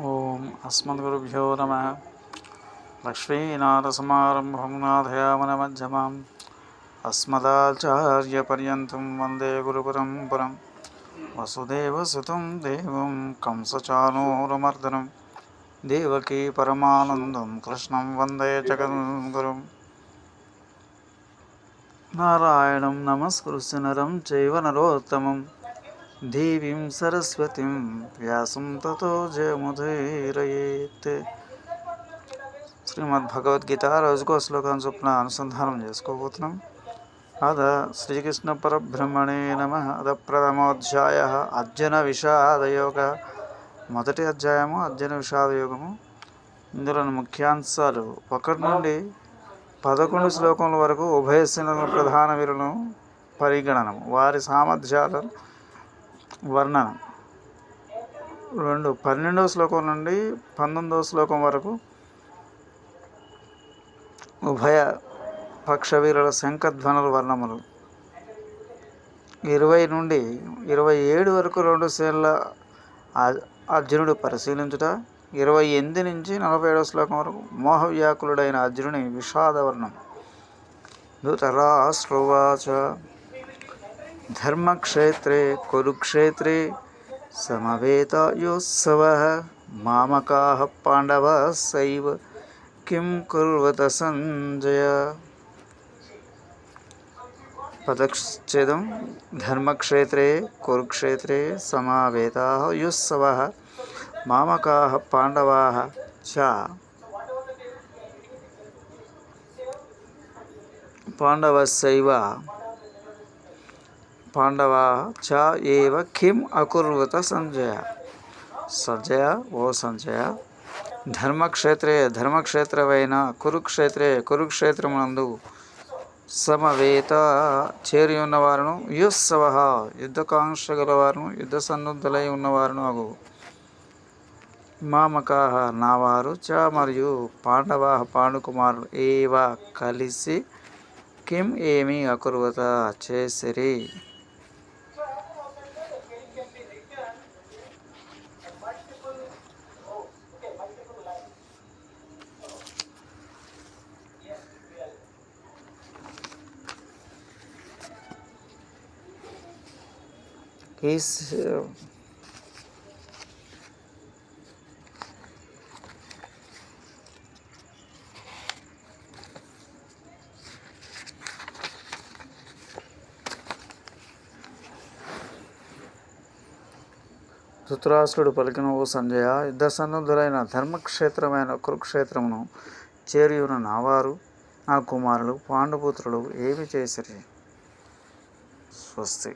ఓం అస్మద్గురుభ్యో నమ. లక్ష్మీనాథసమారంభం నాథయామనమధ్యమాం. అస్మదాచార్యపర్యంతం వందే గురుపరంపరం. వసుదేవసుతం దేవం కంసచానూరమర్దనం. దేవకీ పరమానందం కృష్ణం వందే జగద్గురుం. నారాయణం నమస్కృత్య నరం చైవ నరోత్తమం. దేవీం సరస్వతిం వ్యాసం తతో జయముదీరయేత్. శ్రీమద్ భగవద్గీత రోజుకో శ్లోకం చొప్పున అనుసంధానం చేసుకోబోతున్నాం. అద శ్రీకృష్ణ పరబ్రహ్మణే నమ. అద ప్రథమోధ్యాయ అర్జున విషాదయోగ మొదటి అధ్యాయము అర్జున విషాదయోగము ఇందులోని ముఖ్యాంశాలు ఒకటి నుండి పదకొండు శ్లోకముల వరకు ఉభయ ప్రధాన వీరులను పరిగణనము. వారి సామర్థ్యాలను వర్ణన రెండు పన్నెండవ శ్లోకం నుండి పంతొమ్మిదవ శ్లోకం వరకు ఉభయ పక్ష వీరుల శంఖధ్వనుల వర్ణములు. ఇరవై నుండి ఇరవై ఏడు వరకు రెండు సేనల అర్జునుడు పరిశీలించుట ఇరవై ఎనిమిది నుంచి నలభై ఏడవ శ్లోకం వరకు మోహవ్యాకులుడైన అర్జునుని విషాదవర్ణం ధృతరాష్ట్రోవాచ ధర్మక్షేత్రే కురుక్షేత్రే సమవేతయోత్సవ మామకా పాండవ సైవ కిం కుర్వత సంజయ పదచ్ఛేదం ధర్మక్షేత్రే కురుక్షేత్రే సమావేతాः యుత్సవः మామకాः పాండవాः చ పాండవస్సైవ పాండవా చ ఏవ కిం అకుర్వత సంజయ? సంజయ? ఓ సంజయ. ధర్మక్షేత్రే ధర్మక్షేత్రమైన కురుక్షేత్రే కురుక్షేత్రమునందు సమవేత చేరి ఉన్నవారును యుత్సవ యుద్ధకాంక్ష గలవారును యుద్ధ సన్నుద్ధులై ఉన్నవారును అగు. మామకాహ నావారు చ మరియు పాండవా పాండుకుమారులు ఏవ కలిసి కిం ఏమి అకుర్వత చేసిరి? ఈస్ ధృతరాష్ట్రుడు పలికిన ఓ సంజయ యుద్ధ సన్నద్ధులైన ధర్మక్షేత్రమైన కురుక్షేత్రమును చేరియున్న నావారు నా కుమారులు పాండుపుత్రులు ఏమి చేసిరి? స్వస్తి.